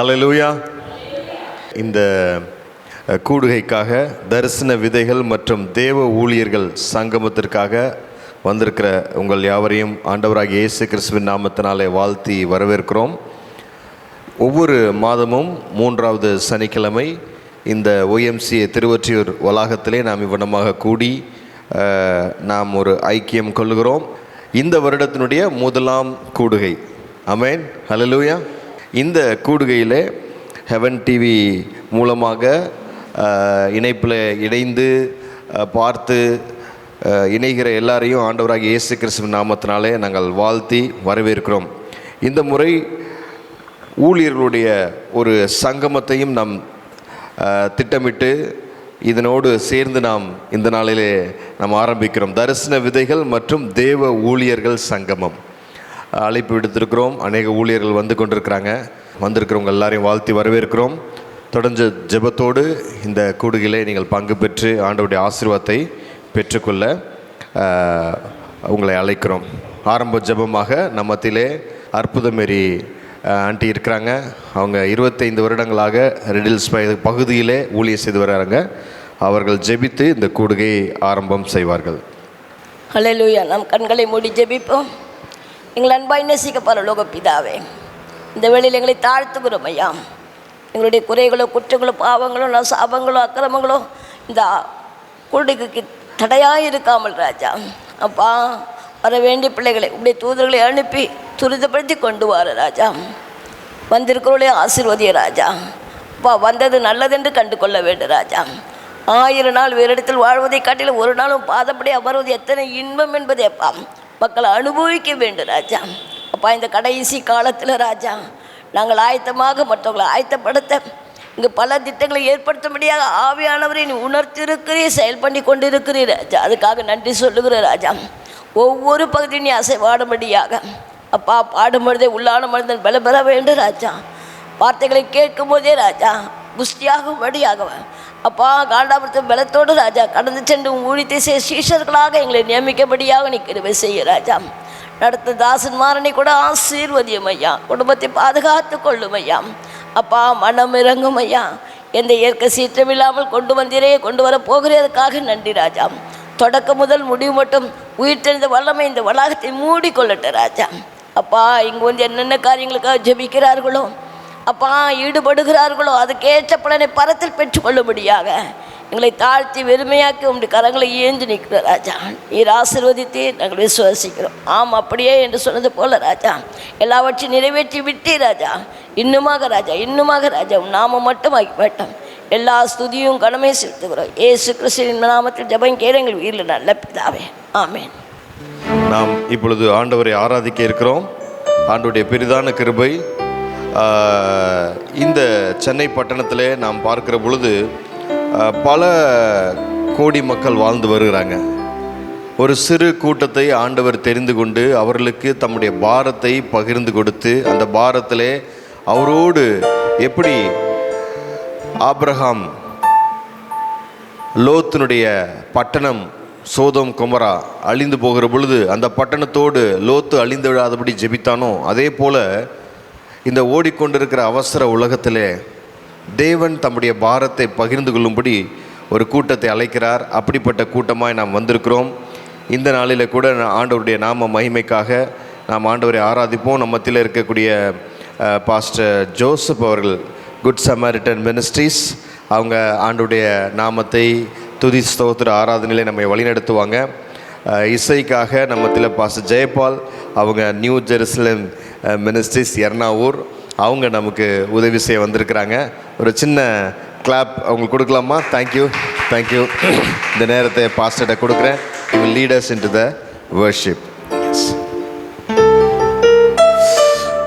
Hallelujah இந்த கூடுகைக்காக தரிசன விதைகள் மற்றும் தேவ ஊழியர்கள் சங்கமத்திற்காக வந்திருக்கிற உங்கள் யாவரையும் ஆண்டவராகிய இயேசு கிறிஸ்துவின் நாமத்தினாலே வாழ்த்தி வரவேற்கிறோம். ஒவ்வொரு மாதமும் மூன்றாவது சனிக்கிழமை இந்த ஓஎம்சிஏ திருவொற்றியூர் வளாகத்திலே நாம் இவ்வனமாக கூடி நாம் ஒரு ஐக்கியம் கொள்கிறோம் இந்த வருடத்தினுடைய முதலாம் கூடுகை. அமேன் ஹலலூயா இந்த கூடுகையில் ஹெவன் டிவி மூலமாக இணைப்பில் இணைந்து பார்த்து இணைகிற எல்லாரையும் ஆண்டவராக இயேசு கிறிஸ்துவின் நாமத்தினாலே நாங்கள் வாழ்த்தி வரவேற்கிறோம். இந்த முறை ஊழியர்களுடைய ஒரு சங்கமத்தையும் நாம் திட்டமிட்டு இதனோடு சேர்ந்து நாம் இந்த நாளிலே நாம் ஆரம்பிக்கிறோம். தரிசன விதைகள் மற்றும் தேவ ஊழியர்கள் சங்கமம். அழைப்பு விடுத்திருக்கிறோம். அநேக ஊழியர்கள் வந்து கொண்டிருக்கிறாங்க. வந்திருக்கிறவங்க எல்லாரையும் வாழ்த்தி வரவேற்கிறோம். தொடர்ந்து ஜெபத்தோடு இந்த கூடுகையிலே நீங்கள் பங்கு பெற்று ஆண்டவருடைய ஆசீர்வாதத்தை பெற்றுக்கொள்ள உங்களை அழைக்கிறோம். ஆரம்ப ஜெபமாக நம்மத்திலே அற்புதமேரி ஆண்டி இருக்கிறாங்க. அவங்க இருபத்தைந்து வருடங்களாக ரெடில்ஸ் பகுதியிலே ஊழியர் செய்து வர்றாங்க அவர்கள் ஜெபித்து இந்த கூடுகையை ஆரம்பம் செய்வார்கள். ஹalleluya. நம் கண்களை மூடி ஜெபிப்போம். எங்கள் அன்பாய் நேசிக்க லோக பிதாவே இந்த வேளையில் எங்களை தாழ்த்துகிறோம் ஐயா. எங்களுடைய குறைகளோ குற்றங்களோ பாவங்களோ சாபங்களோ அக்கிரமங்களோ இந்த குருடிக்கு தடையாக இருக்காமல் ராஜா. அப்பா வர வேண்டிய பிள்ளைகளை உடைய தூதர்களை அனுப்பி துரிதப்படுத்தி கொண்டு வார ராஜா. வந்திருக்கிறவளே ஆசீர்வதிய ராஜா. அப்பா வந்தது நல்லதென்று கண்டு கொள்ள வேண்டும் ராஜா. ஆயிரம் நாள் வேறு இடத்தில் வாழ்வதை காட்டிலும் ஒரு நாளும் பாதப்படி அமர்வது எத்தனை இன்பம் என்பதே அப்பா. மக்கள் அனுபவிக்க வேண்டும் ராஜா. அப்பா இந்த கடைசி காலத்தில் ராஜா நாங்கள் ஆயத்தமாக மற்றவங்களை ஆயத்தப்படுத்த இங்கே பல திட்டங்களை ஏற்படுத்தும்படியாக ஆவியானவரை நீ உணர்த்திருக்கிறீர் செயல் பண்ணி கொண்டிருக்கிறீர் ராஜா. அதுக்காக நன்றி சொல்லுகிற ராஜா. ஒவ்வொரு பகுதியும் நீ அசைவாடும்படியாக அப்பா பாடும்பொழுதே உள்ளான மனிதன் பல பெற வேண்டும் ராஜா. வார்த்தைகளை கேட்கும் போதே ராஜா புஷ்டியாகும்படியாக அப்பா காண்டாபுரத்து பலத்தோடு ராஜா கடந்து சென்று ஊழித்தை செய்ய சீஷர்களாக எங்களை நியமிக்கபடியாக நீ கிருவை செய்ய ராஜா. நடத்த தாசன் மாறனை கூட ஆசீர்வதியும் ஐயா. குடும்பத்தை பாதுகாத்து கொள்ளும் ஐயா. அப்பா மனம் இறங்கும் ஐயா. எந்த இயற்கை சீற்றம் இல்லாமல் கொண்டு வந்தீரே கொண்டு வர போகிறதற்காக நன்றி ராஜா. தொடக்கம் முதல் முடிவு மட்டும் உயிர் தெரிந்த வல்லமை இந்த வளாகத்தை மூடிக்கொள்ளட்ட ராஜா. அப்பா இங்கே வந்து என்னென்ன காரியங்களுக்காக ஜெபிக்கிறார்களோ அப்பா ஈடுபடுகிறார்களோ அதுக்கேற்ற பலனை பரத்தில் பெற்றுக்கொள்ளும்படியாக எங்களை தாழ்த்தி வெறுமையாக்கி உங்களுடைய கரங்களை ஏந்து நிற்கிற ராஜா. நீர் ஆசீர்வதித்து நாங்கள் விசுவாசிக்கிறோம். ஆம் அப்படியே என்று சொன்னது போல ராஜா. எல்லாவற்றையும் நிறைவேற்றி விட்டே ராஜா. இன்னுமாக ராஜா இன்னுமாக ராஜா நாம மட்டும் ஆகி எல்லா ஸ்துதியும் கடமை செலுத்துகிறோம். ஏசு கிறிஸ்துவின் நாமத்தில் ஜெபம் கேள எங்கள் வீரில் நல்ல பிதாவே. ஆமேன். நாம் இப்பொழுது ஆண்டவரை ஆராதிக்க இருக்கிறோம். ஆண்டுடைய பெரிதான கிருபை இந்த சென்னை பட்டணத்தில் நாம் பார்க்கிற பொழுது பல கோடி மக்கள் வாழ்ந்து வருகிறாங்க. ஒரு சிறு கூட்டத்தை ஆண்டவர் தெரிந்து கொண்டு அவர்களுக்கு தம்முடைய பாரத்தை பகிர்ந்து கொடுத்து அந்த பாரத்திலே அவரோடு எப்படி ஆப்ரஹாம் லோத்தினுடைய பட்டணம் சோதம் குமரா அழிந்து போகிற பொழுது அந்த பட்டணத்தோடு லோத்து அழிந்து விடாதபடி ஜெபித்தானோ? அதே போல் இந்த ஓடிக்கொண்டிருக்கிற அவசர உலகத்திலே தேவன் தம்முடைய பாரத்தை பகிர்ந்து கொள்ளும்படி ஒரு கூட்டத்தை அழைக்கிறார். அப்படிப்பட்ட கூட்டமாய் நாம் வந்திருக்கிறோம். இந்த நாளில் கூட ஆண்டவருடைய நாம மகிமைக்காக நாம் ஆண்டவரை ஆராதிப்போம். நம்ம மத்தியில் இருக்கக்கூடிய பாஸ்டர் ஜோசப் அவர்கள் குட் சமாரிட்டன் மினிஸ்ட்ரீஸ் அவங்க ஆண்டுடைய நாமத்தை துதி ஸ்தோத்திர ஆராதனையிலே நம்மை வழிநடத்துவாங்க. இசைக்காக நம்ம மத்தியில் பாஸ்டர் ஜெயபால் அவங்க நியூ ஜெருசலம் மினிஸ்ட்ரிஸ் எர்ணாவூர் அவங்க நமக்கு உதவி செய்ய வந்திருக்கிறாங்க. ஒரு சின்ன கிளாப் அவங்களுக்கு கொடுக்கலாமா? தேங்க்யூ தேங்க்யூ இந்த நேரத்தை பாஸ்டர்கிட்ட கொடுக்குறேன். You leaders into the worship worship.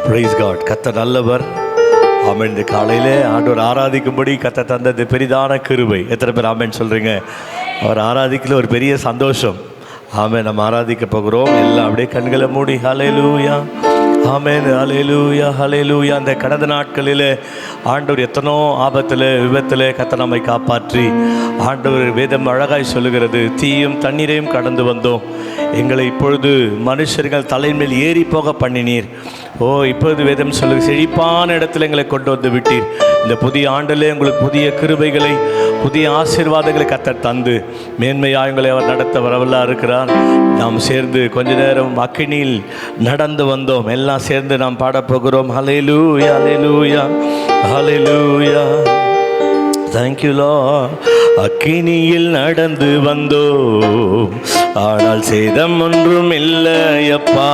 Praise God கத்த நல்லவர். ஆமென். இந்த காலையிலே ஆண்டவர் ஆராதிக்கும்படி கத்த தந்தது பெரிதான கிருபை. எத்தனை பேர் ஆமென் சொல்கிறீங்க அவர் ஆராதிக்கல ஒரு பெரிய சந்தோஷம். ஆமே நம்ம ஆராதிக்க போகிறோம். எல்லாம் அப்படியே கண்களை மூடி. ஹalleluya ஆமேன். ஹalleluya ஹalleluya அந்த கடந்த நாட்களில் ஆண்டவர் எத்தனோ ஆபத்தில் விபத்தில் கத்த நம்மை காப்பாற்றி ஆண்டவர் வேதம் அழகாய் சொல்லுகிறது. தீயும் தண்ணீரையும் கடந்து வந்தோம். எங்களை இப்பொழுது மனுஷர்கள் தலைமையில் ஏறி போக பண்ணினீர். ஓ இப்பொழுது வேதம் சொல்லு செழிப்பான இடத்துல எங்களை கொண்டு வந்து விட்டீர். இந்த புதிய ஆண்டிலே உங்களுக்கு புதிய கிருபைகளை புதிய ஆசீர்வாதங்களை கத்த தந்து மேன்மையாக எங்களை அவர் நடத்த வரவெல்லாம் இருக்கிறார். நாம் சேர்ந்து கொஞ்ச நேரம் அக்கினியில் நடந்து வந்தோம். எல்லாம் சேர்ந்து நாம் பாடப் போகிறோம் ஹலே லூயா ஹலே லூயா லா அக்கினியில் நடந்து வந்தோம். ஆனால் சேதம் ஒன்றும் இல்லையப்பா.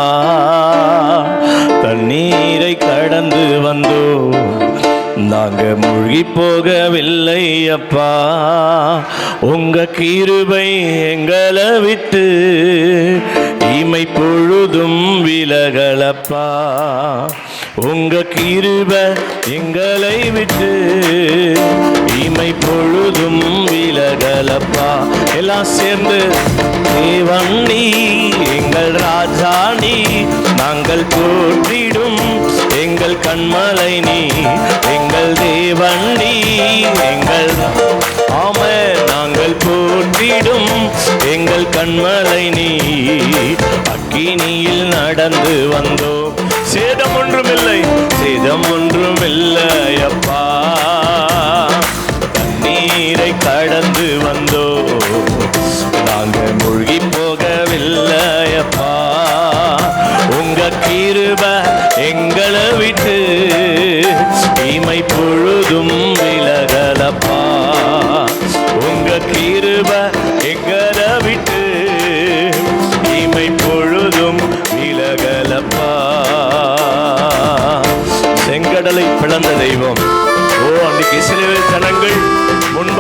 தண்ணீரை கடந்து வந்தோம். நாங்க மூழ்கி போகவில்லை அப்பா. உங்க கிருபை எங்களை விட்டு இமை பொழுதும் விலகலப்பா உங்க கிருபை எங்களை விட்டு இமை பொழுதும் விலக விலகலப்பா எல்லாம் சேர்ந்து தேவன் நீ எங்கள் ராஜா நீ நாங்கள் போற்றிடும் எங்கள் கண்மலை நீ எங்கள் தேவன் நீ எங்கள் ஆம நாங்கள் போற்றிடும். எங்கள் கண்மலை நீ அக்கினியில் நடந்து வந்தோம். சேதம் ஒன்றுமில்லை சேதம் ஒன்றுமில்லை அப்பா. கிருப எங்களை விட்டு தீமை பொழுதும் விலகலப்பா. உங்க கிருப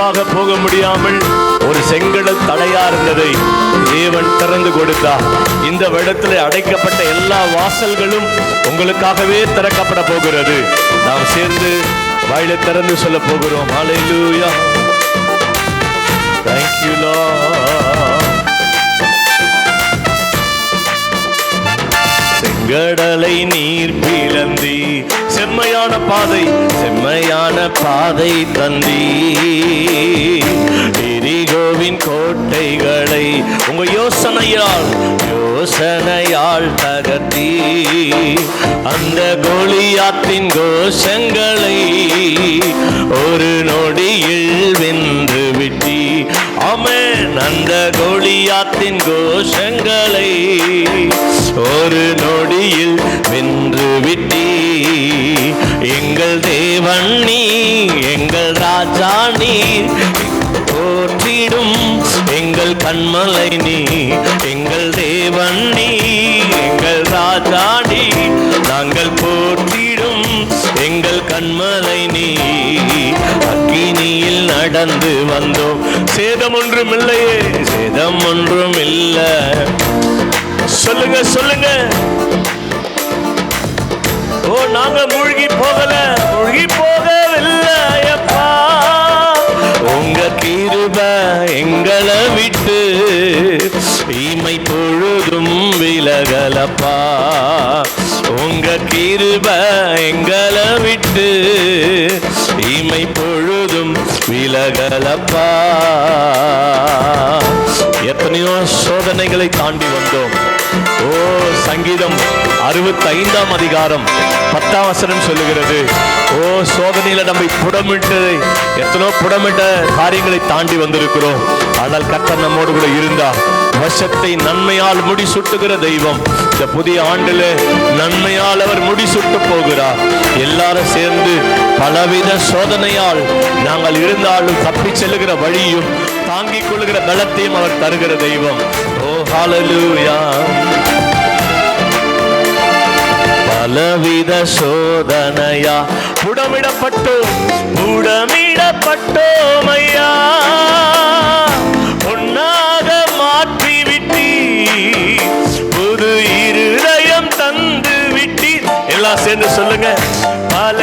முன்பாக போக முடியாமல் ஒரு செங்கடல் தடையா இருந்ததை தேவன் திறந்து கொடுத்தார். இந்த வருடத்தில் அடைக்கப்பட்ட எல்லா வாசல்களும் உங்களுக்காகவே திறக்கப்பட போகிறது. நாம் சேர்ந்து வாயில திறந்து சொல்ல போகிறோம். ஹalleluya தேங்க்யூ லா கடலை நீர் பிளந்தி. செம்மையான பாதை செம்மையான பாதை தந்தி. எரிகோவின் கோட்டைகளை உங்க யோசனையால் யோசனையால் தகர்த்தி. அந்த கோலியாத்தின் கோஷங்களை ஒரு நொடியில் வென்று விட்டி. அமேன் அந்த கோலியாத்தின் கோஷங்களை ஒரு நொடியில் வென்று விட்டி எங்கள் தேவன் நீ எங்கள் ராஜா நீ போற்றிடும் எங்கள் கண்மலை நீ எங்கள் தேவன் நீ எங்கள் ராஜா நீ நாங்கள் போற்றிடும் எங்கள் கண்மலை நீ அக்கினியில் நடந்து வந்தோம். சேதம் ஒன்றும் இல்லையே சேதம் ஒன்றும் இல்லை சொல்லுங்க சொல்லுங்க. ஓ நாங்க மூழ்கி போகல. மூழ்கி போகவில்லையப்பா உங்க கிருப எங்களை விட்டு இமை பொழுதும் விலகலப்பா. உங்க கிருப எங்களை விட்டு இமை பொழுதும் விலகலப்பா. எத்தனையோ சோதனைகளை தாண்டி வந்தோம். ஓ சங்கீதம் அறுபத்தி ஐந்தாம் அதிகாரம் பத்தாம் வசனம் சொல்லுகிறது. ஓ சோதனையில நம்மை புடமிட்டு எத்தனோ புடமிட்ட காரியங்களை தாண்டி வந்திருக்கிறோம். ஆனால் கர்த்தர் நம்மோடு கூட இருந்தா வருஷத்தை நன்மையால் முடிசூட்டுகிற தெய்வம். இந்த புதிய ஆண்டுல நன்மையால் அவர் முடிசூட்டு போகிறார். எல்லாரும் சேர்ந்து பலவித சோதனையால் நாங்கள் இருந்தாலும் தப்பி செல்லுகிற வழியும் தாங்கிக் கொள்ளுகிற பலத்தையும் அவர் தருகிற தெய்வம். ஓ ஹalleluya பலவித சோதனையா? புடமிடப்பட்டோம் புடமிடப்பட்டோம் ஐயா. பொன்னாக மாற்றி விட்டி புது இருதயம் தந்து விட்டி எல்லாம் சேர்ந்து சொல்லுங்க பல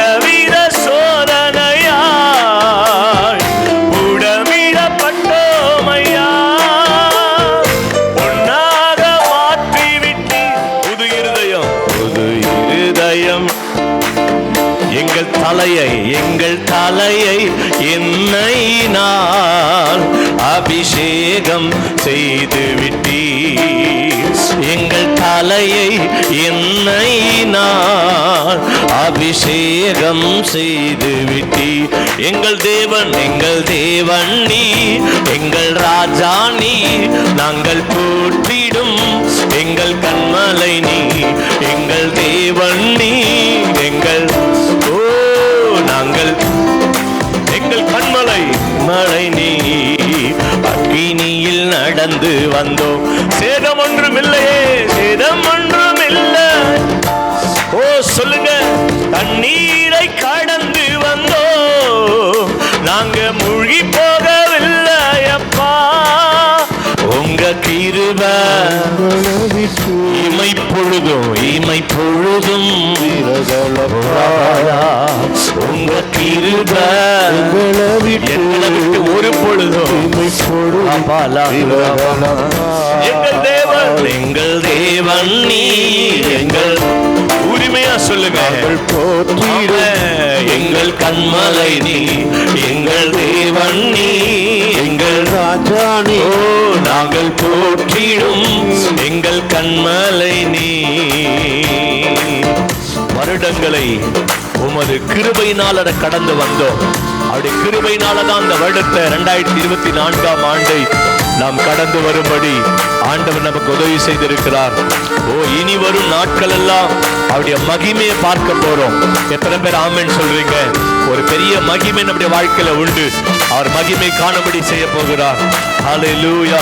அபிஷேகம் செய்து விட்டி. எங்கள் தேவன் எங்கள் தேவன் நீ. எங்கள் ராஜா நீ. நாங்கள் போற்றிடும் எங்கள் கண்மலை நீ. எங்கள் தேவன் நீ. எங்கள் ஓ நாங்கள். எங்கள் கண்மலை மலை நீ. அக்கினியில் நடந்து வந்தோம். சேதம் ஒன்றும் இல்லையே சேதம் ஒன்று இமை பொழுதும் இமை பொழுதும் உங்க கிருப விட்டு ஒரு பொழுதும் அப்பாலா. எங்கள் தேவன் எங்கள் தேவன் நீ எங்கள் உரிமையா சொல்லுங்க ஆமென். எங்கள் கண்மலை நீ எங்கள் தேவன் நீ எங்கள் ராஜா நீ. நாங்கள் போற்றிடும் எங்கள் கண்மலை நீ. வருடங்களை உமது கிருபையினால கடந்து வந்தோம். அப்படி கிருபையினால தான் அந்த வருடத்தை ரெண்டாயிரத்தி இருபத்தி நான்காம் ஆண்டை நாம் கடந்து வரும்படி ஆண்டவர் நமக்கு உதவி செய்திருக்கிறார். ஓ இனி வரும் நாட்கள் எல்லாம் அவருடைய மகிமையை பார்க்க போறோம். எத்தனை பேர் ஆமன் சொல்றீங்க? ஒரு பெரிய மகிமை நம்முடைய வாழ்க்கையில உண்டு. அவர் மகிமை காணும்படி செய்ய போகிறார். லூயா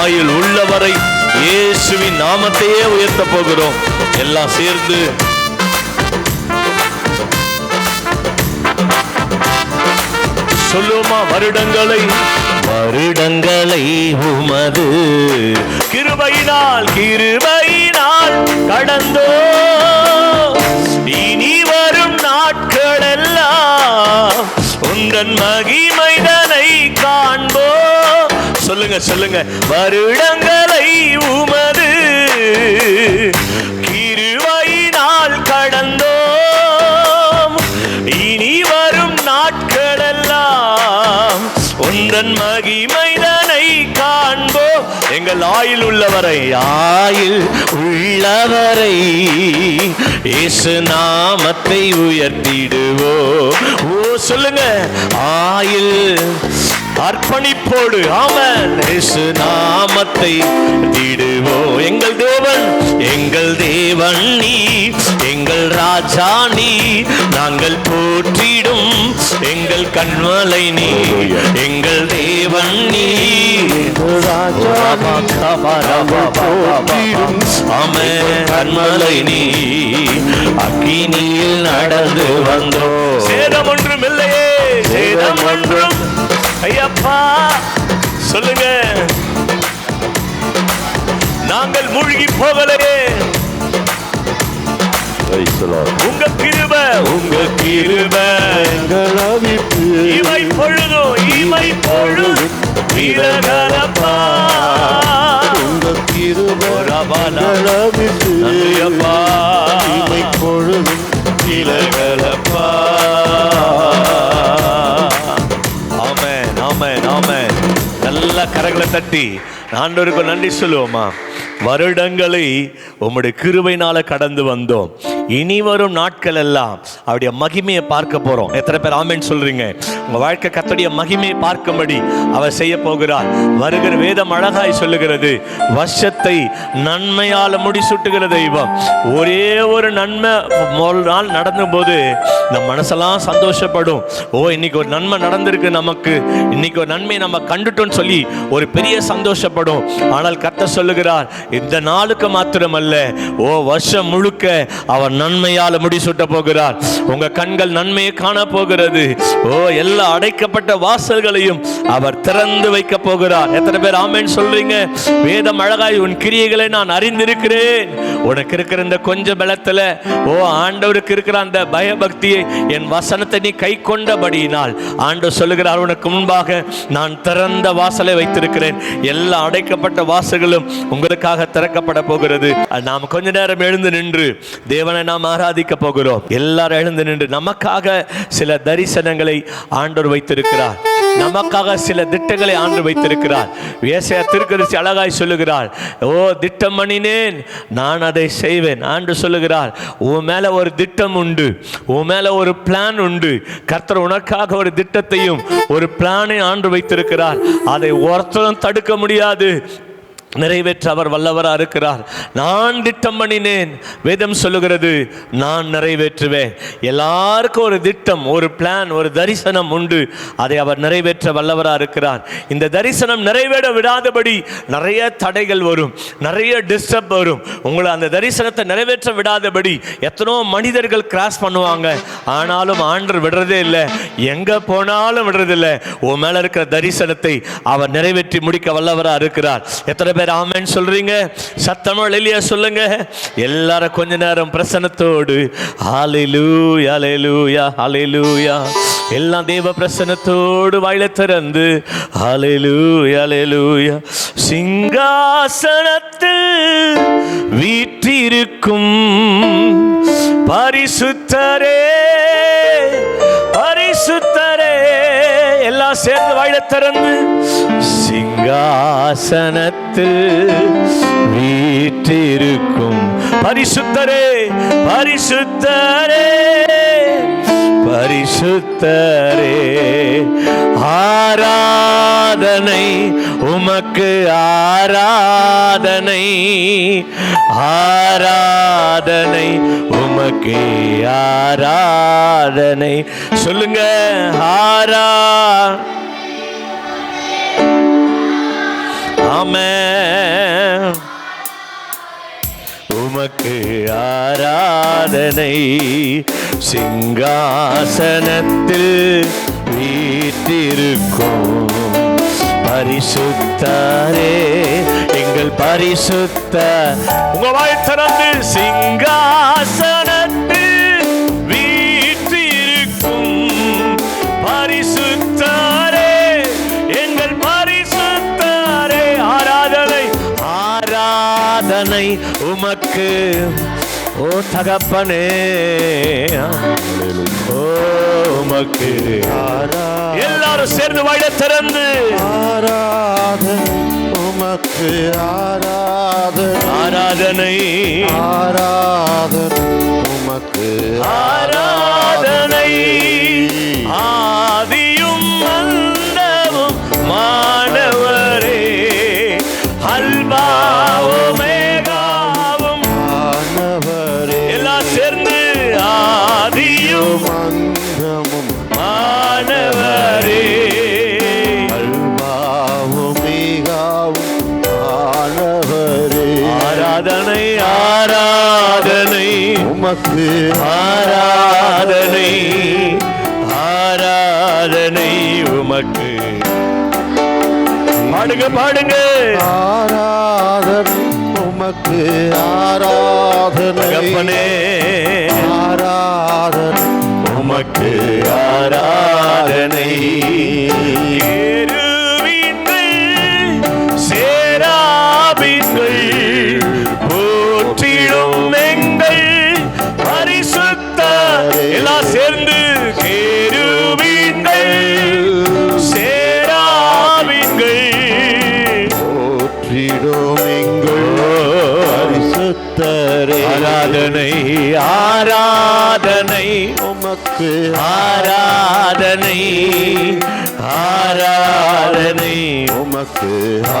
ஆயுள் உள்ளவரை இயேசுவின் நாமத்தையே உயர்த்த போகிறோம். எல்லாம் சேர்ந்து. சொல்லுமா வருடங்களை வருடங்களை உமது கிருபையினால் கிருபையினால் கடந்தோ. இனி வரும் நாட்களெல்லாம் உந்தன் மகிமைதனை காண்போ. சொல்லுங்க சொல்லுங்க. வருடங்களை உமது கிருபையினால் கடந்தோம். இனி உந்தன் மகிமைதனை காண்போ. எங்கள் ஆயில் உள்ளவரை ஆயில் உள்ளவரை. இயேசு நாமத்தை உயர்த்திடுவோ. ஓ சொல்லுங்க. ஆயில் அர்ப்பணிப்போடு. ஆமென். நாமத்தை திடுவோ எங்கள் தேவன் எங்கள் தேவன் நீ எங்கள் ராஜா நீ. நாங்கள் போற்றிடும் எங்கள் கண்மலை நீ. எங்கள் தேவன் நீ. கண்மலை நீ. அக்கினியில் நடந்து வந்தோ சேதம் ஒன்றும் இல்லையே சேதம் ஒன்றும் ஐயப்பா சொல்லுங்க. நாங்கள் மூழ்கி போகலையே. உங்க கிருப உங்க கிருப. இமை பொழுதும் இமை பொழுதும் விலகலப்பா ரபாலா. நன்றியப்பா. பொழுதும் விலகலப்பா நல்ல கரங்களை தட்டி ஆண்டோருக்கு நன்றி சொல்லுவோமா வருடங்களை உம்முடைய கிருபையினால கடந்து வந்தோம். இனி வரும் நாட்கள் எல்லாம் அவருடைய மகிமையை பார்க்க போறோம். எத்தனை பேர் ஆமேன்னு சொல்றீங்க? உங்க வாழ்க்கை கத்தோடைய மகிமையை பார்க்கும்படி அவர் செய்ய போகிறார். வருகிற வேதம் அழகாய் சொல்லுகிறது. வருஷத்தை நன்மையால் முடிசூட்டுகிற தெய்வம். ஒரே ஒரு நன்மை முதல் நாள் நடந்தபோது நம்ம மனசெல்லாம் சந்தோஷப்படும். ஓ இன்னைக்கு ஒரு நன்மை நடந்திருக்கு நமக்கு. இன்னைக்கு ஒரு நன்மை நம்ம கண்டுட்டோம்னு சொல்லி ஒரு பெரிய சந்தோஷப்படும். ஆனால் கத்த சொல்லுகிறார் இந்த நாளுக்கு மாத்திரமல்ல ஓ வருஷம் முழுக்க அவர் நன்மையால முடிசூட்ட போகிறார். உங்க கண்கள் நன்மையை காண போகிறது. ஓ எல்லா அடைக்கப்பட்ட வாசல்களையும் அவர் திறந்து வைக்க போகிறார். எத்தனை பேர் ஆமேன் சொல்றீங்க? வேதம் அழகாய் உன் கிரியைகளை நான் அறிந்திருக்கிறேன். உனக்கு இருக்கிற இந்த கொஞ்ச பலத்துல ஓ ஆண்டவருக்கு இருக்கிற அந்த பயபக்தியை என் வசனத்தை நீ கை கொண்டபடியினால் ஆண்டவர் சொல்லுகிறார் உனக்கு முன்பாக நான் திறந்த வாசலை வைத்திருக்கிறேன். எல்லா அடைக்கப்பட்ட வாசல்களும் உங்களுக்காக திறக்கப்பட போகிறது. அது நாம் கொஞ்ச நேரம் எழுந்து நின்று தேவனை நாம் ஆராதிக்க போகிறோம். எல்லாரும் எழுந்து நின்று நமக்காக சில தரிசனங்களை ஆண்டோர் வைத்திருக்கிறார். நமக்காக சில திட்டங்களை ஆண்டு வைத்திருக்கிறார். ஏசாயா திருக்கரிசி அழகாய் சொல்லுகிறார் ஓ திட்டம் பண்ணினேன் நான் அதை செய்வேன் ஆண்டு சொல்லுகிறார். உன் மேல ஒரு திட்டம் உண்டு உன் மேல ஒரு பிளான் உண்டு. கர்த்தர் உனக்காக ஒரு திட்டத்தையும் ஒரு பிளானை ஆண்டு வைத்திருக்கிறார். அதை ஒருத்தரும் தடுக்க முடியாது. நிறைவேற்ற அவர் வல்லவராக இருக்கிறார். நான் திட்டம் பண்ணினேன். வேதம் சொல்லுகிறது நான் நிறைவேற்றுவேன். எல்லாருக்கும் ஒரு திட்டம் ஒரு பிளான் ஒரு தரிசனம் உண்டு. அதை அவர் நிறைவேற்ற வல்லவராக இருக்கிறார். இந்த தரிசனம் நிறைவேற விடாதபடி நிறைய தடைகள் வரும் நிறைய டிஸ்டர்ப் வரும். உங்களை அந்த தரிசனத்தை நிறைவேற்ற விடாதபடி எத்தனோ மனிதர்கள் கிராஸ் பண்ணுவாங்க. ஆனாலும் ஆண்டர் விடுறதே இல்லை. எங்கே போனாலும் விடுறதில்லை. உன் மேலே இருக்கிற தரிசனத்தை அவர் நிறைவேற்றி முடிக்க வல்லவராக இருக்கிறார். எத்தனை பேர் ஆமென் சொல்றீங்க. சத்தமா எளியா சொல்லுங்க எல்லாரும் கொஞ்ச நேரம் பிரசன்னத்தோடு. ஹalleluya ஹalleluya ஹalleluya எல்லாம் தேவ பிரசன்னத்தோடு வாயில திறந்து. ஹalleluya ஹalleluya சிங்காசனத்தில் வீற்றிருக்கும் பரிசுத்தரே பரிசுத்தரே. எல்லாம் சேர்ந்து வாயில திறந்து. சிங்காசனத்தில் வீற்றிருக்கும். பரிசுத்தரே பரிசுத்தரே பரிசுத்தரே. ஆராதனை உமக்கு ஆராதனை ஆராதனை உமக்கு ஆராதனை. சொல்லுங்க ஆரா ஆமென் உமக்கு ஆராதனை சிங்காசனத்தில் வீற்றிருக்கும். பரிசுத்தாரே எங்கள் பரிசுத்த உங்க வாய் திறந்து சிங்காசனத்தில் ஆராதனை உமக்கு ஓ தகப்பனே. ஓ உமக்கு. எல்லாரும் சேர்ந்து வாழ திறந்து. ஆராதனை உமக்கு ஆராதனை. ஆராதனை. ஆராதனை உமக்கு ஆராதனை. ஆதியும் அந்தமும் மாணவரே. அல்பாவும் உமக்கு ஆராதனை ஆராதனை உமக்கு. பாடுங்க பாடுங்க. ஆராதனை உமக்கு ஆராதனை. ஆராதனை உமக்கு. ஆராதனை ஆராதனை ஆராதனை உமக்கு ஆராதனை ஆராதனை உமக்கு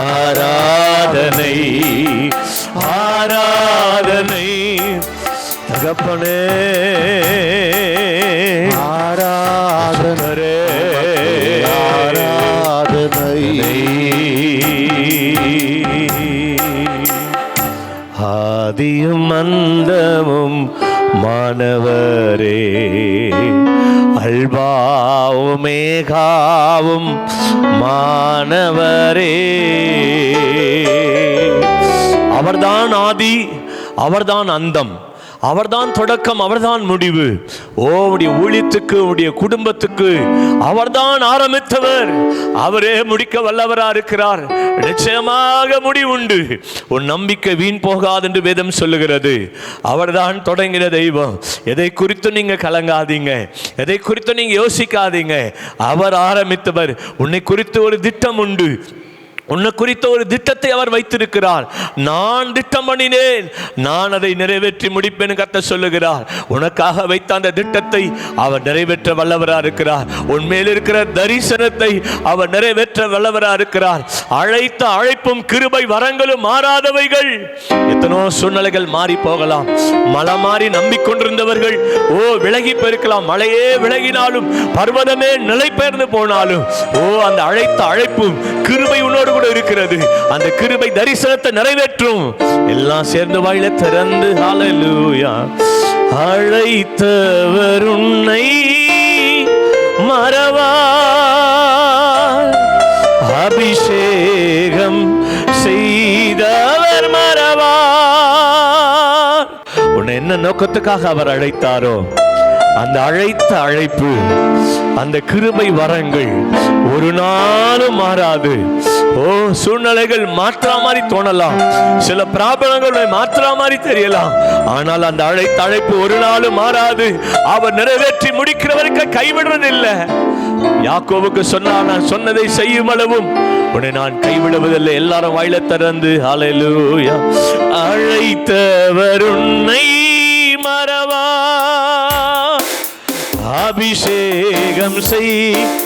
ஆராதனை ஆராதனை. தகப்பனே மாணவரே அல்பாவும் மேகாவும் மாணவரே. அவர்தான் ஆதி அவர்தான் அந்தம். அவர்தான் தொடக்கம் அவர்தான் முடிவு. ஓ உடைய ஊழியத்துக்கு உடைய குடும்பத்துக்கு அவர்தான் ஆரம்பித்தவர். அவரே முடிக்க வல்லவரா இருக்கிறார். நிச்சயமாக முடிவுண்டு உன் நம்பிக்கை வீண் போகாது என்று வேதம் சொல்லுகிறது. அவர்தான் தொடங்கின தெய்வம். எதை குறித்து நீங்க கலங்காதீங்க. எதை குறித்து நீங்க யோசிக்காதீங்க. அவர் ஆரம்பித்தவர். உன்னை குறித்து ஒரு திட்டம் உண்டு. உன்னை குறித்த ஒரு திட்டத்தை அவர் வைத்திருக்கிறார். நான் திட்டம் பண்ணினேன். நான் அதை நிறைவேற்றி முடிப்பேன் கத்த சொல்லுகிறார். உனக்காக வைத்த அந்த திட்டத்தை அவர் நிறைவேற்ற வல்லவரா இருக்கிறார். உன் மேல் இருக்கிற தரிசனத்தை அவர் நிறைவேற்ற வல்லவரா இருக்கிறார். அழைத்த அழைப்பும் கிருபை வரங்களும் மாறாதவைகள். எத்தனோ சூழ்நிலைகள் மாறி போகலாம். மலை மாறி நம்பிக்கொண்டிருந்தவர்கள் ஓ விலகி போயிருக்கலாம். மலையே விலகினாலும் பர்வதமே நிலை பெயர்ந்து போனாலும் ஓ அந்த அழைத்த அழைப்பும் கிருபை உன்னோடு கூட இருக்கிறது. அந்த கிருபை தரிசனத்தை நிறைவேற்றும். எல்லாம் சேர்ந்து வாயில திறந்து ஹalleluya அழைத்தவர் உன்னை மறவா. அபிஷேகம் செய்தவர் மறவா. உன்னை என்ன நோக்கத்துக்காக அவர் அழைத்தாரோ அந்த அழைத்த அழைப்பு அந்த கிருபை வரங்கள் ஒரு நாளும் மாறாது. ஓ சூழ்நிலைகள் மாற்றா மாதிரி தோணலாம். சில பிராபலங்கள் மாற்றா மாதிரி தெரியலாம். ஆனால் அந்த அழை அழைப்பு ஒரு நாளும் மாறாது. அவர் நிறைவேற்றி முடிக்கிறவருக்கு கைவிடுறதில்லை யாக்கோவுக்கு சொன்னா நான் சொன்னதை செய்யும் அளவும் உன்னை நான் கைவிடுவதில்லை. எல்லாரும் வாயில திறந்து ஹalleluya. அழைத்தவர் உன்னை மறவா. அபிஷேகம் செய்.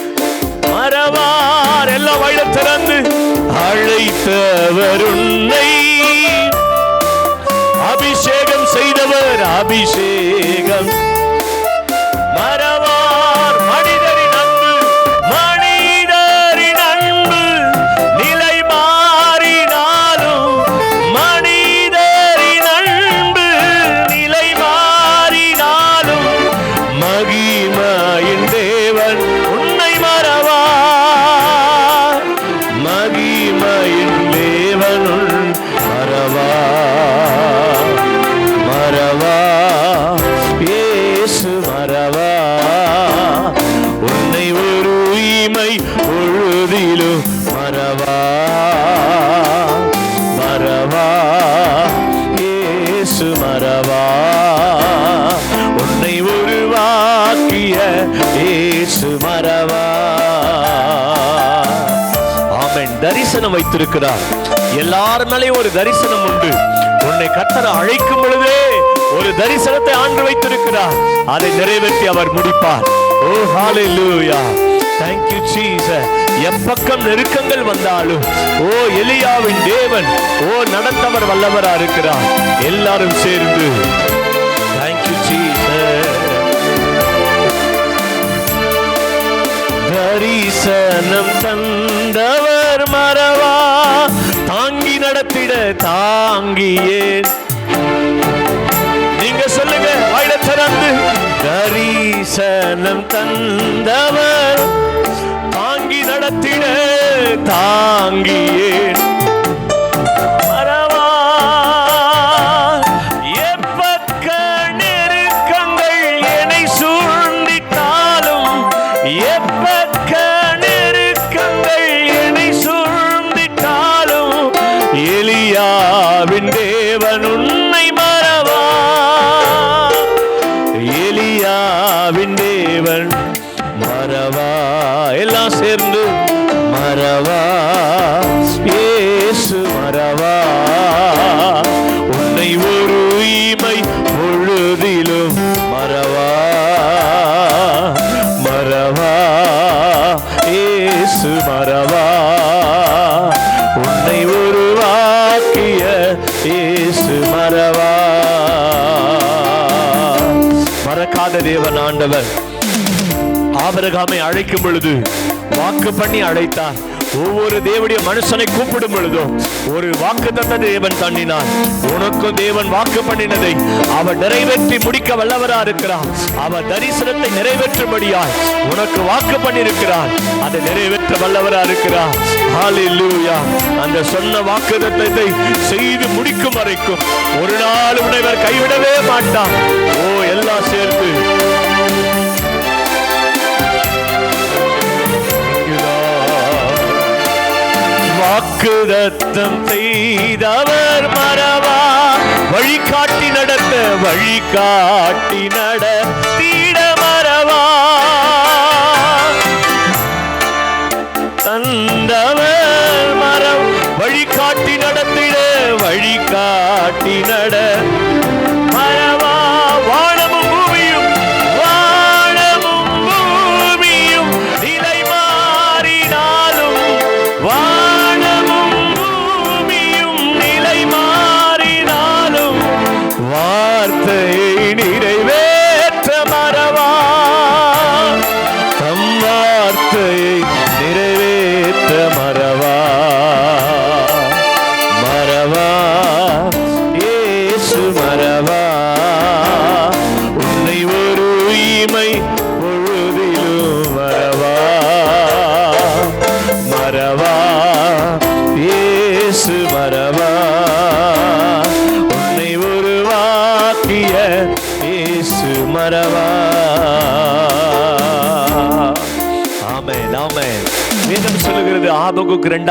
வரவார் எல்லாம் வயல திறந்து அழைத்தவர் உன்னை. அபிஷேகம் செய்தவர் அபிஷேகம். மர இருக்கிறார் எல்லார் மேலேயும் ஒரு தரிசனம் உண்டு. உன்னை கத்தர அழைக்கும் பொழுதே ஒரு தரிசனத்தை ஆண்டு வைத்திருக்கிறார். அதை நிறைவேற்றி அவர் முடிப்பார். ஓ ஹாலே லூயா தேங்க்யூ jesus. எப்பக்கம் நெருக்கங்கள் வந்தாலும் ஓ எலியாவின் தேவன் ஓ நடந்தவர் வல்லவரா இருக்கிறார். எல்லாரும் சேர்ந்து. தேங்க்யூ you தரிசனம் தந்தவர் நடத்திட தாங்கியே. நீங்க சொல்லுங்க வாயில திறந்து. தரிசனம் தந்தவர் தாங்கி நடத்திட தாங்கியே பண்ணி அழைத்தார் ஒவ்வொரு தேவடைய மனுஷனை கூப்பிடும் பொழுதும் ஒரு வாக்கு தந்த தேவன் தண்ணினார் உனக்கும் தேவன் வாக்கு பண்ணினதை அவர் நிறைவேற்றி முடிக்க வல்லவரா இருக்கிறார். அவர் தரிசனத்தை நிறைவேற்றும்படியாய் உனக்கு வாக்கு பண்ணியிருக்கிறார். அதை நிறைவேற்ற வல்லவரா இருக்கிறார். அந்த சொன்ன வாக்குதத்தை செய்து முடிக்கும் வரைக்கும் ஒரு நாள் உன்னை கைவிடவே மாட்டான் ஓ எல்லாம் சேர்த்து வாக்குதத்தம் செய்தவர் மரவா வழிகாட்டி நடத்த வழிகாட்டி நடத்திட மரவா தந்தவர் மரம் வழிகாட்டி நடத்திட வழிகாட்டி நட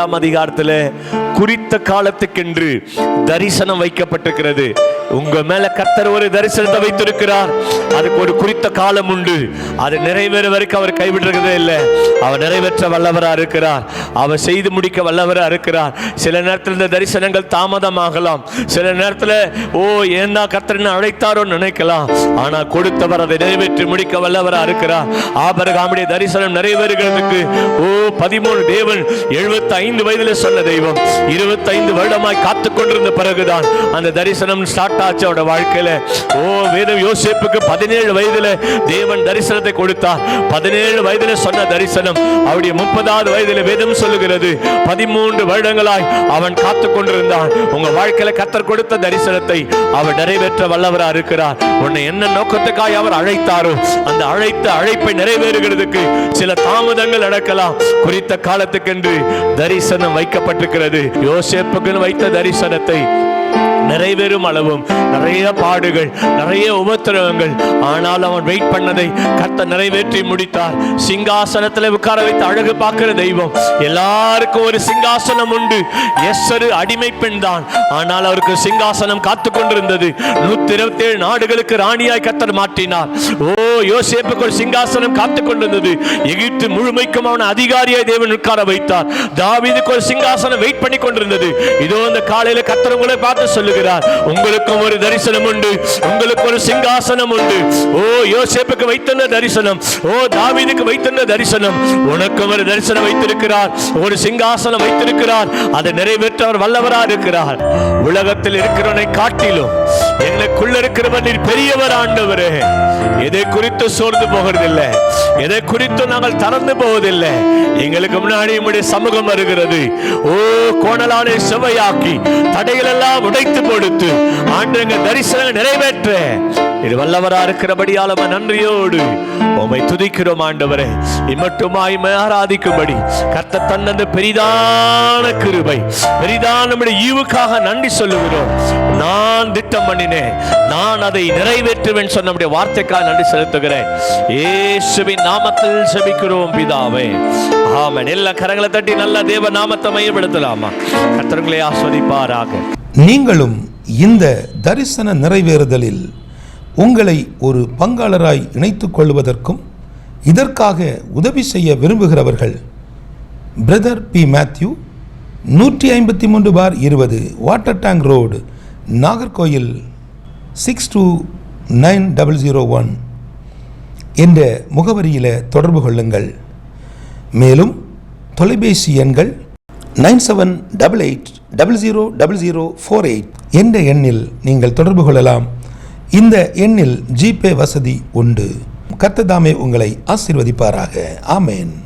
ஆபகுக்கு அதிகாரத்தில் குறித்த காலத்துக்கென்று தரிசனம் வைக்கப்பட்டிருக்கிறது. உங்க மேல கத்தர் ஒரு தரிசனத்தை வைத்திருக்கிறார். அதுக்கு ஒரு குறித்த காலம் உண்டு. அது நிறைவேற வரைக்கும் அவர் கைவிடுறதே இல்லை. அவர் நிறைவேற்ற வல்லவரா இருக்கிறார். அவர் செய்து முடிக்க வல்லவரா இருக்கிறார். சில நேரத்தில் இந்த தரிசனங்கள் தாமதமாகலாம். சில நேரத்தில் ஓ ஏன்னா கத்தர்னு அழைத்தாரோன்னு நினைக்கலாம். ஆனா கொடுத்தவர் அதை நிறைவேற்றி முடிக்க வல்லவரா இருக்கிறார். ஆபரகாமுடைய தரிசனம் நிறைவேறுகிறதுக்கு ஓ பதிமூணு தேவன் 75 ஐந்து வயதுல சொன்ன தெய்வம் 25 வருடமாய் காத்து கொண்டிருந்த பிறகுதான் அந்த தரிசனம் ஸ்டார்ட் ஆச்சு அவட வாழ்க்கையில ஓ வேதம் யோசிப்புக்கு பதினேழு வயதுல தேவன் தரிசனத்தை கொடுத்தார். பதினேழு வயதுல சொன்ன தரிசனம் அவருடைய முப்பதாவது வயதுல வேதம் சொல்லுகிறது. பதிமூன்று வருடங்களாய் அவன் காத்து கொண்டிருந்தான். உங்க வாழ்க்கையில கத்தர் கொடுத்த தரிசனத்தை அவர் நிறைவேற்ற வல்லவரா இருக்கிறார். உன்னை என்ன நோக்கத்துக்காய் அவர் அழைத்தாரோ அந்த அழைத்த அழைப்பை நிறைவேறுகிறதுக்கு சில தாமதங்கள் நடக்கலாம். குறித்த காலத்துக்கென்று தரிசனம் வைக்கப்பட்டிருக்கிறது. யோசேப்புக்குன்னு வைத்த தரிசனத்தை நிறைவேறும் அளவும். நிறைய பாடுகள் நிறைய உபத்திரவங்கள். ஆனால் அவன் வெயிட் பண்ணதை கத்த நிறைவேற்றி முடித்தார். சிங்காசனத்தில் உட்கார வைத்து அழகு பார்க்கிற தெய்வம். எல்லாருக்கும் ஒரு சிங்காசனம் உண்டு. எஸ்ஸரு அடிமை பெண் தான். ஆனால் அவருக்கு சிங்காசனம் காத்து கொண்டிருந்தது. நூத்தி இருபத்தி ஏழு நாடுகளுக்கு ராணியாய் கத்தர் மாற்றினார். ஓ யோசேப்புக்கு ஒரு சிங்காசனம் காத்து கொண்டிருந்தது. எகிப்து முழுமைக்கும் அவன் அதிகாரியாய் தேவன் உட்கார வைத்தார். தாவிதுக்கு ஒரு சிங்காசனம் வெயிட் பண்ணி கொண்டிருந்தது. இதோ அந்த காலையில கத்தர் உங்களை பார்த்து சொல்லுகிறார். உங்களுக்கும் ஒரு தரிசனம் உண்டு. உங்களுக்கு ஒரு சிங்காசனம் உண்டு. ஓ யோசேப்புக்கு வைத்திருந்த தரிசனம். ஓ தாவீதுக்கு வைத்திருந்த தரிசனம். உனக்கும் ஒரு தரிசனம் வைத்திருக்கிறார். ஒரு சிங்காசனம் வைத்திருக்கிறார். அதை நிறைவேற்றவர் வல்லவரா இருக்கிறார். உலகத்தில் இருக்கிறவனை காட்டிலும் எனக்குள்ள இருக்கிறவன் பெரியவர் ஆண்டவரே. எதை குறித்து சோர்ந்து போகிறதில்லை. எதை குறித்து நாங்கள் தளர்ந்து போவதில்லை. எங்களுக்கு முன்னாடி உம்முடைய சமூகம் வருகிறது. ஓ கோணலானை செவையாக்கி தடைகள் எல்லாம் உடைத்து கொடுத்து ஆண்டு தரிசனங்கள் நிறைவேற்ற. இது வல்லவரா இருக்கிறபடியால் நன்றியோடு உமை துதிக்கிறோம் ஆண்டவரே. இம்மட்டுமாய் ஆராதிக்கும்படி. கர்த்த தன்னந்த பெரிதான கிருபை பெரிதான நம்முடைய ஈவுக்காக நன்றி சொல்லுகிறோம். நான் திட்டம் பண்ணினேன். நான் அதை நிறைவேற்றுவேன் சொன்ன நம்முடைய வார்த்தைக்காக நன்றி செலுத்துகிறேன். ஏசுவின் நாமத்தில் செபிக்கிறோம் பிதாவே. ஆமன். எல்லா கரங்களை தட்டி நல்ல தேவ நாமத்தை மையப்படுத்தலாமா? கர்த்தர்களை ஆஸ்வதிப்பாராக. நீங்களும் இந்த தரிசன நிறைவேறுதலில் உங்களை ஒரு பங்காளராய் இணைத்துக் கொள்வதற்கும் இதற்காக உதவி செய்ய விரும்புகிறவர்கள் பிரதர் பி. மேத்யூ நூற்றி ஐம்பத்தி மூன்று பார் இருபது water tank road Nagercoil six two nine double zero one என்ற முகவரியில் தொடர்பு கொள்ளுங்கள். மேலும் தொலைபேசி எண்கள் nine seven double eight double zero double zero four eight என்ற எண்ணில் நீங்கள் தொடர்பு கொள்ளலாம். இந்த எண்ணில் ஜிபே வசதி உண்டு. கர்த்ததாமே உங்களை ஆசீர்வதிப்பாராக. ஆமேன்.